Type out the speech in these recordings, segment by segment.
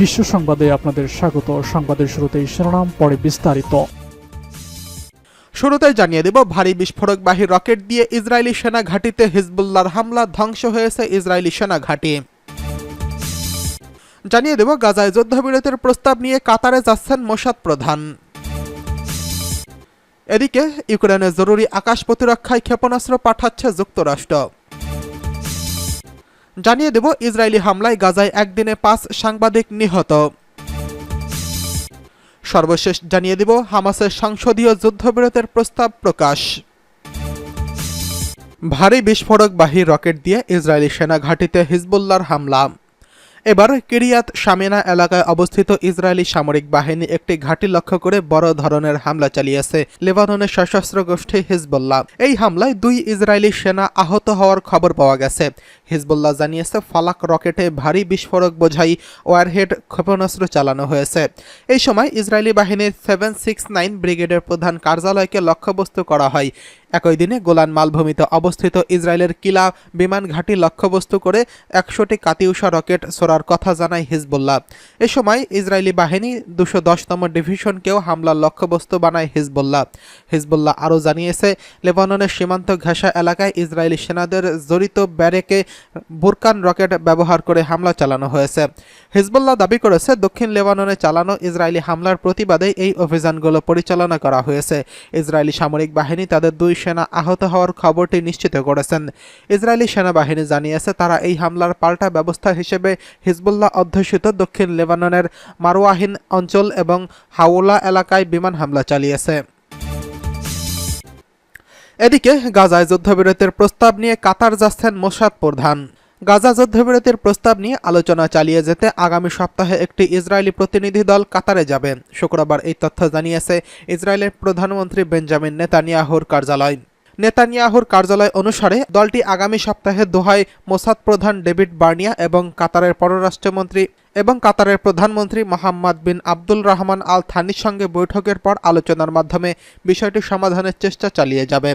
বিশ্ব সংবাদে আপনাদের স্বাগত। সংবাদের শুরুতেই শিরোনাম, পরে বিস্তারিত। শুরুতেই জানিয়ে দেব, ভারী বিস্ফোরকবাহী রকেট দিয়ে ইসরায়েলি সেনা ঘাঁটিতে হিজবুল্লার হামলা ধ্বংস হয়েছে ইসরায়েলি সেনা ঘাঁটি। জানিয়ে দেব, গাজায় যুদ্ধবিরতির প্রস্তাব নিয়ে কাতারে যাচ্ছেন মোসাদ প্রধান। এদিকে ইউক্রেনে জরুরি আকাশ প্রতিরক্ষায় ক্ষেপণাস্ত্র পাঠাচ্ছে যুক্তরাষ্ট্র। জানিয়ে দেব, ইসরায়েলি হামলায় গাজায় একদিনে পাঁচ সাংবাদিক নিহত। সর্বশেষ জানিয়ে দেব, হামাসের সংসদীয় যুদ্ধবিরতির প্রস্তাব প্রকাশ। ভারী বিস্ফোরকবাহী রকেট দিয়ে ইসরায়েলি সেনা ঘাঁটিতে হিজবুল্লার হামলা। এবার কিরিয়াত শামিনা এলাকায় অবস্থিত ইসরায়েলি সামরিক বাহিনী একটি ঘাঁটি লক্ষ্য করে বড় ধরনের হামলা চালিয়েছে লেবাননের সশস্ত্র গোষ্ঠী হিজবুল্লাহ। এই হামলায় দুই ইসরায়েলি সেনা আহত হওয়ার খবর পাওয়া গেছে। হিজবুল্লাহ জানিয়েছে, ফালাক রকেটে ভারী বিস্ফোরক বোঝাই ওয়ারহেড ক্ষেপণাস্ত্র চালানো হয়েছে। এই সময় ইসরায়েলি বাহিনীর সেভেন সিক্স নাইন ব্রিগেডের প্রধান কার্যালয়কে লক্ষ্যবস্তু করা হয়। একই দিনে গোলান মালভূমিতে অবস্থিত ইসরায়েলের কিলা বিমান ঘাঁটি লক্ষ্যবস্তু করে একশোটি কাতিউষা রকেট ছোড়ার কথা জানায় হিজবুল্লাহ। এ সময় ইসরায়েলি বাহিনী দুশো দশতম ডিভিশনকেও হামলার লক্ষ্যবস্তু বানায় হিজবুল্লাহ। হিজবুল্লাহ আরও জানিয়েছে, লেবাননের সীমান্ত ঘেঁষা এলাকায় ইসরায়েলি সেনাদের জড়িত ব্যারেকে বুরকান রকেট ব্যবহার করে হামলা চালানো হয়েছে। হিজবুল্লাহ দাবি করেছে, দক্ষিণ লেবাননে চালানো ইসরায়েলি হামলার প্রতিবাদে এই অভিযানগুলো পরিচালনা করা হয়েছে। ইসরায়েলি সামরিক বাহিনী তাদের দুই সেনা আহত হওয়ার খবরটি নিশ্চিত করেছেন। ইসরায়েলি সেনাবাহিনী জানিয়েছে, তারা এই হামলার পাল্টা ব্যবস্থা হিসেবে হিজবুল্লাহ অধ্যুষিত দক্ষিণ লেবাননের মারোয়াহিন অঞ্চল এবং হাওলা এলাকায় বিমান হামলা চালিয়েছে। এদিকে গাজায় যুদ্ধবিরতির প্রস্তাব নিয়ে কাতার যাচ্ছেন মোসাদ প্রধান। গাজা যুদ্ধবিরতির প্রস্তাব নিয়ে আলোচনা চালিয়ে যেতে আগামী সপ্তাহে একটি ইসরায়েলি প্রতিনিধি দল কাতারে যাবে। শুক্রবার এই তথ্য জানিয়েছে ইসরায়েলের প্রধানমন্ত্রী বেঞ্জামিন নেতানিয়াহুর কার্যালয়। নেতানিয়াহুর কার্যালয় অনুসারে দলটি আগামী সপ্তাহে দোহায় মোসাদ প্রধান ডেভিড বার্নিয়া এবং কাতারের পররাষ্ট্রমন্ত্রী এবং কাতারের প্রধানমন্ত্রী মোহাম্মদ বিন আব্দুল রহমান আল থানির সঙ্গে বৈঠকের পর আলোচনার মাধ্যমে বিষয়টি সমাধানের চেষ্টা চালিয়ে যাবে।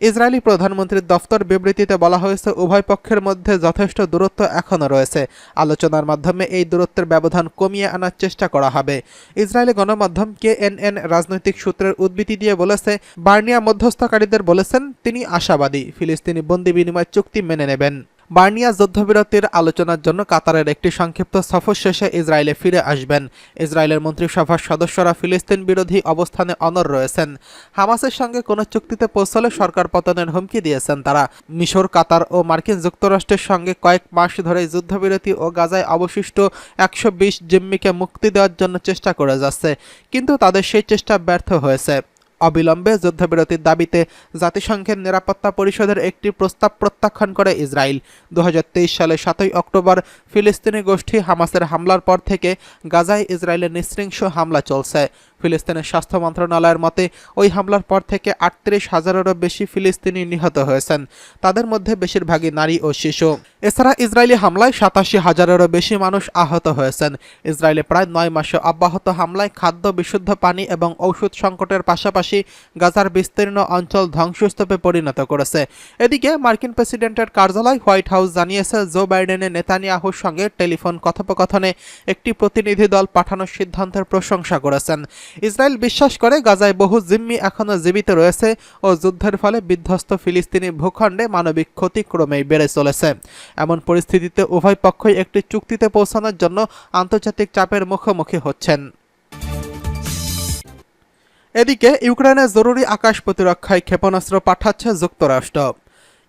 ইসরায়েলি প্রধানমন্ত্রীর দফতর বিবৃতিতে বলা হয়েছে, উভয় পক্ষের মধ্যে যথেষ্ট দূরত্ব এখনও রয়েছে। আলোচনার মাধ্যমে এই দূরত্বের ব্যবধান কমিয়ে আনার চেষ্টা করা হবে। ইসরায়েলি গণমাধ্যম কেএনএন রাজনৈতিক সূত্রের উদ্ধৃতি দিয়ে বলেছে, বার্নিয়া মধ্যস্থকারীদের বলেছেন, তিনি আশাবাদী, ফিলিস্তিনি বন্দি বিনিময় চুক্তি মেনে নেবেন। বার্নিয়া যুদ্ধবিরতির আলোচনার জন্য কাতারের একটি সংক্ষিপ্ত সফর শেষে ইসরায়েলে ফিরে আসবেন। ইসরায়েলের মন্ত্রিসভার সদস্যরা ফিলিস্তিন বিরোধী অবস্থানে অনর রয়েছেন। হামাসের সঙ্গে কোনো চুক্তিতে পৌঁছলে সরকার পতনের হুমকি দিয়েছেন তারা। মিশর, কাতার ও মার্কিন যুক্তরাষ্ট্রের সঙ্গে কয়েক মাস ধরে যুদ্ধবিরতি ও গাজায় অবশিষ্ট একশো বিশ জিম্মিকে মুক্তি দেওয়ার জন্য চেষ্টা করে যাচ্ছে, কিন্তু তাদের সেই চেষ্টা ব্যর্থ হয়েছে। অবিলম্বে যুদ্ধবিরতির দাবিতে জাতিসংঘের নিরাপত্তা পরিষদের একটি প্রস্তাব প্রত্যাখ্যান করে ইসরায়েল। দুহাজার তেইশ সালে সাতই অক্টোবর ফিলিস্তিনি গোষ্ঠী হামাসের হামলার পর থেকে গাজায় ইসরায়েলের নৃশৃংস হামলা চলছে। ফিলিস্তিনের স্বাস্থ্য মন্ত্রণালয়ের মতে, ওই হামলার পর থেকে আটত্রিশ হাজারেরও বেশি ফিলিস্তিনি নিহত হয়েছেন। তাদের মধ্যে বেশিরভাগই নারী ও শিশু। এছাড়া ইসরায়েলি হামলায় সাতাশি হাজারেরও বেশি মানুষ আহত হয়েছেন। ইসরায়েলে প্রায় নয় মাসে অব্যাহত হামলায় খাদ্য, বিশুদ্ধ পানি এবং ঔষধ সংকটের পাশাপাশি গাজার বিস্তীর্ণ অঞ্চল ধ্বংসস্তূপে পরিণত করেছে। এদিকে মার্কিন প্রেসিডেন্টের কার্যালয় হোয়াইট হাউস জানিয়েছে, জো বাইডেনের নেতানিয়াহুর সঙ্গে টেলিফোন কথোপকথনে একটি প্রতিনিধি দল পাঠানোর সিদ্ধান্তের প্রশংসা করেছেন। ইসরায়েল বিশ্বাস করে গাজায় বহু জিম্মি এখনও জীবিত রয়েছে ও যুদ্ধের ফলে বিধ্বস্ত ফিলিস্তিনি ভূখণ্ডে মানবিক ক্ষতি ক্রমেই বেড়ে চলেছে। এমন পরিস্থিতিতে উভয় পক্ষই একটি চুক্তিতে পৌঁছানোর জন্য আন্তর্জাতিক চাপের মুখোমুখি হচ্ছেন। এদিকে ইউক্রেনে জরুরি আকাশ প্রতিরক্ষায় ক্ষেপণাস্ত্র পাঠাচ্ছে যুক্তরাষ্ট্র।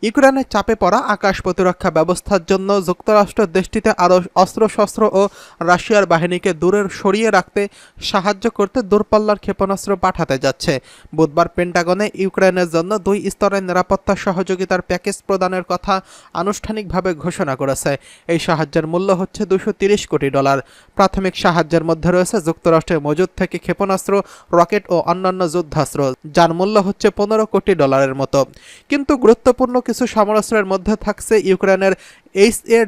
ইউক্রেনের চাপে পড়া আকাশ প্রতিরক্ষা ব্যবস্থার জন্য যুক্তরাষ্ট্র দেশটিতে আরও অস্ত্রশস্ত্র ও রাশিয়ার বাহিনীকে দূরের সরিয়ে রাখতে সাহায্য করতে দূরপাল্লার ক্ষেপণাস্ত্র পাঠাতে যাচ্ছে। বুধবার পেন্টাগনে ইউক্রেনের জন্য দুই স্তরের নিরাপত্তা সহযোগিতার প্যাকেজ প্রদানের কথা আনুষ্ঠানিকভাবে ঘোষণা করেছে। এই সাহায্যের মূল্য হচ্ছে দুশো কোটি ডলার। প্রাথমিক সাহায্যের মধ্যে রয়েছে যুক্তরাষ্ট্রের মজুদ থেকে ক্ষেপণাস্ত্র, রকেট ও অন্যান্য যুদ্ধাস্ত্র, যার মূল্য হচ্ছে পনেরো কোটি ডলারের মতো। কিন্তু গুরুত্বপূর্ণ কিছু সমরাস্ত্রের মধ্যে থাকছে ইউক্রেনের এইচ এ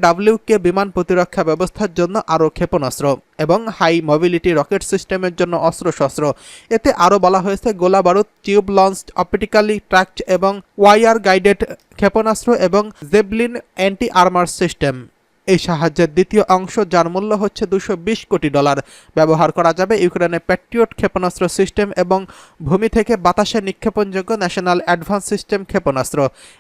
কে বিমান প্রতিরক্ষা ব্যবস্থার জন্য আরও ক্ষেপণাস্ত্র এবং হাই মোবিলিটি রকেট সিস্টেমের জন্য অস্ত্রশস্ত্র। এতে আরও বলা হয়েছে গোলা বারুদ, টিউব লঞ্চ অপটিক্যালি ট্র্যাক্ট এবং ওয়াইয়ার গাইডেড ক্ষেপণাস্ত্র এবং জেবলিন অ্যান্টি আর্মার সিস্টেম। এই সাহায্যের দ্বিতীয় অংশ যার মূল্য হচ্ছে দুশো কোটি ডলার। ব্যবহার করা যাবে ইউক্রেনের প্যাট্রিয়ট ক্ষেপণাস্ত্র সিস্টেম এবং ভূমি থেকে বাতাসে নিক্ষেপণযোগ্য ন্যাশনাল অ্যাডভান্স সিস্টেম ক্ষেপণাস্ত্র।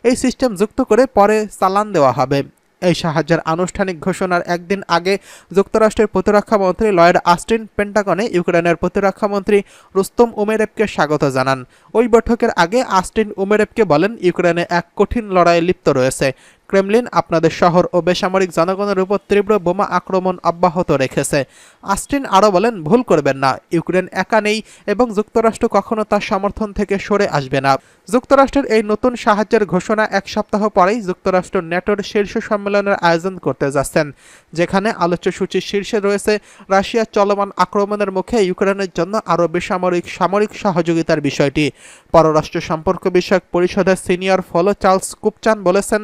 এই সিস্টেম যুক্ত করে পরে চালান দেওয়া হবে। এই সাহায্যের আনুষ্ঠানিক ঘোষণার একদিন আগে যুক্তরাষ্ট্রের প্রতিরক্ষা মন্ত্রী লয়েড আস্টিন পেন্টাগনে ইউক্রেনের প্রতিরক্ষা মন্ত্রী রুস্তম উমেরেবকে স্বাগত জানান। ওই বৈঠকের আগে আস্টিন উমেরেবকে বলেন, ইউক্রেনে এক কঠিন লড়াইয়ে লিপ্ত রয়েছে। ক্রেমলিন আপনাদের শহর ও বেসামরিক জনগণের উপর তীব্র বোমা আক্রমণ অব্যাহত রেখেছে। আস্টিন আরও বলেন, ভুল করবেন না। ইউক্রেন একা নেই এবং যুক্তরাষ্ট্র কখনো তার সমর্থন থেকে সরে আসবে না। যুক্তরাষ্ট্রের এই নতুন সাহায্যের ঘোষণা এক সপ্তাহ পরেই যুক্তরাষ্ট্র ন্যাটোর শীর্ষ সম্মেলনের আয়োজন করতে যাচ্ছেন, যেখানে আলোচ্য সূচির শীর্ষে রয়েছে রাশিয়ার চলমান আক্রমণের মুখে ইউক্রেনের জন্য আরও বেসামরিক সামরিক সহযোগিতার বিষয়টি। পররাষ্ট্র সম্পর্ক বিষয়ক পরিষদের সিনিয়র ফলো চার্লস কুপচান বলেছেন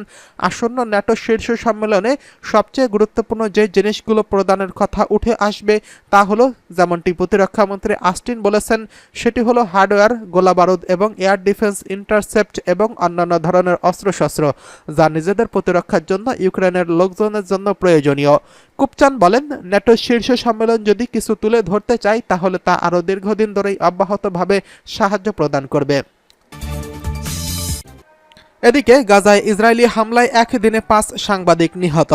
আসন্ন ন্যাটো শীর্ষ সম্মেলনে সবচেয়ে গুরুত্বপূর্ণ যে জিনিসগুলো প্রদানের কথা উঠে আসবে তা হলো, যেমনটি প্রতিরক্ষামন্ত্রী আস্টিন বলেছেন, সেটি হলো হার্ডওয়্যার, গোলাবারুদ এবং এয়ার ডিফেন্স ইন্টারসেপ্ট এবং অন্যান্য ধরনের অস্ত্রশস্ত্র, যা নিজেদের প্রতিরক্ষার জন্য ইউক্রেনের লোকজনের জন্য প্রয়োজনীয়। কুপচান বলেন ন্যাটো শীর্ষ সম্মেলন যদি কিছু তুলে ধরতে চায়, তাহলে তা আরও দীর্ঘদিন ধরেই অব্যাহতভাবে সাহায্য প্রদান করবে। এদিকে গাজায় ইসরায়েলি হামলায় একদিনে পাঁচ সাংবাদিক নিহত।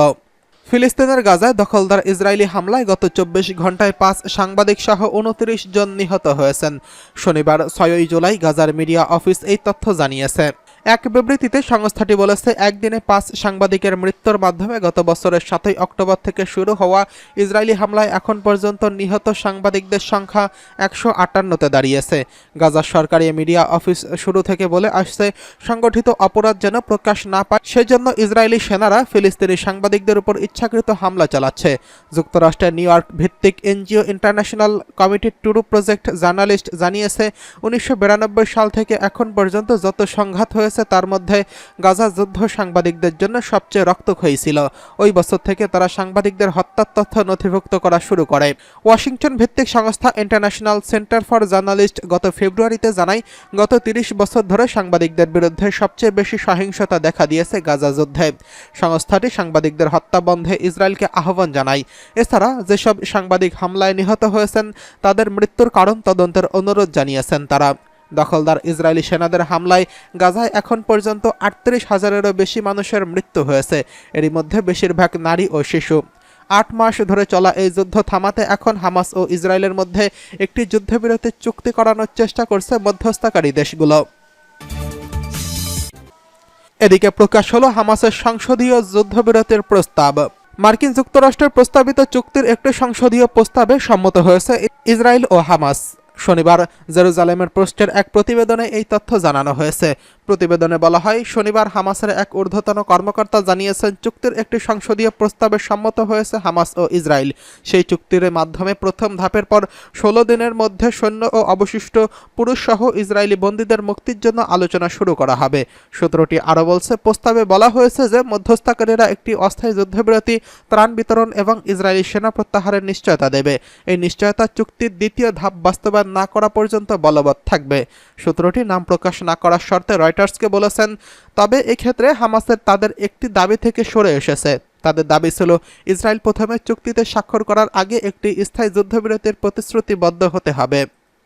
ফিলিস্তিনের গাজায় দখলদার ইসরায়েলি হামলায় গত চব্বিশ ঘন্টায় পাঁচ সাংবাদিক সহ উনত্রিশ জন নিহত হয়েছেন। শনিবার ছয়ই জুলাই গাজার মিডিয়া অফিস এই তথ্য জানিয়েছে। এক বিবৃতিতে সংস্থাটি বলেছে, একদিনে পাঁচ সাংবাদিকের মৃত্যুর মাধ্যমে গত বছরের সাতই অক্টোবর থেকে শুরু হওয়া ইসরায়েলি হামলায় এখন পর্যন্ত নিহত সাংবাদিকদের সংখ্যা একশো আটান্নতে দাঁড়িয়েছে। গাজার সরকারি মিডিয়া অফিস শুরু থেকে বলে আসছে, সংগঠিত অপরাধ যেন প্রকাশ না পায়, সেজন্য ইসরায়েলি সেনারা ফিলিস্তিনি সাংবাদিকদের উপর ইচ্ছাকৃত হামলা চালাচ্ছে। যুক্তরাষ্ট্রের নিউ ইয়র্ক ভিত্তিক NGO international committee to protect journalist জানিয়েছে, উনিশশো বিরানব্বই সাল থেকে এখন পর্যন্ত যত সংঘাত হয়েছে তার মধ্যে গাজা যুদ্ধ সাংবাদিকদের জন্য সবচেয়ে রক্তক্ষয়ী ছিল। ওই বছর থেকে তারা সাংবাদিকদের হত্যার তথ্য নথিভুক্ত করা শুরু করে। ওয়াশিংটন ভিত্তিক সংস্থা ইন্টারন্যাশনাল সেন্টার ফর জার্নালিস্ট গত ফেব্রুয়ারিতে জানায়, গত তিরিশ বছর ধরে সাংবাদিকদের বিরুদ্ধে সবচেয়ে বেশি সহিংসতা দেখা দিয়েছে গাজা যুদ্ধে। সংস্থাটি সাংবাদিকদের হত্যা বন্ধে ইসরায়েলকে আহ্বান জানায়। এছাড়া যেসব সাংবাদিক হামলায় নিহত হয়েছেন, তাদের মৃত্যুর কারণ তদন্তের অনুরোধ জানিয়েছেন তারা। দখলদার ইসরায়েলি সেনাদের হামলায় গাজায় এখন পর্যন্ত আটত্রিশ হাজারেরও বেশি মানুষের মৃত্যু হয়েছে। এরই মধ্যে বেশিরভাগ নারী ও শিশু। আট মাস ধরে চলা এই যুদ্ধ থামাতে এখন হামাস ও ইসরায়েলের মধ্যে একটি যুদ্ধবিরতির চুক্তি করানোর চেষ্টা করছে মধ্যস্থকারী দেশগুলো। এদিকে প্রকাশ হলো হামাসের সংসদীয় যুদ্ধবিরতির প্রস্তাব। মার্কিন যুক্তরাষ্ট্রের প্রস্তাবিত চুক্তির একটি সংসদীয় প্রস্তাবে সম্মত হয়েছে ইসরায়েল ও হামাস। শনিবার জেরুজালেমের পোস্টের এক প্রতিবেদনে এই তথ্য জানানো হয়েছে। প্রতিবেদনে বলা হয়, শনিবার হামাসের এক ঊর্ধ্বতন কর্মকর্তা জানিয়েছেন, চুক্তির একটি সংসদীয় প্রস্তাবে সম্মত হয়েছে হামাস ও ইসরায়েল। সেই চুক্তির মাধ্যমে প্রথম ধাপের পর ষোলো দিনের মধ্যে সৈন্য ও অবশিষ্ট পুরুষসহ ইসরায়েলি বন্দীদের মুক্তির জন্য আলোচনা শুরু করা হবে। সূত্রটি আরও বলছে, প্রস্তাবে বলা হয়েছে যে, মধ্যস্থকারীরা একটি অস্থায়ী যুদ্ধবিরতি, ত্রাণ বিতরণ এবং ইসরায়েলি সেনা প্রত্যাহারের নিশ্চয়তা দেবে। এই নিশ্চয়তা চুক্তির দ্বিতীয় ধাপ বাস্তবায়ন না করা পর্যন্ত বলবৎ থাকবে। সূত্রটি নাম প্রকাশ না করার শর্তে রয়টার্সকে বলেছেন, তবে এক্ষেত্রে হামাসের তাদের একটি দাবি থেকে সরে এসেছে। তাদের দাবি ছিল, ইসরায়েল প্রথমে চুক্তিতে স্বাক্ষর করার আগে একটি স্থায়ী যুদ্ধবিরতির প্রতিশ্রুতিবদ্ধ হতে হবে।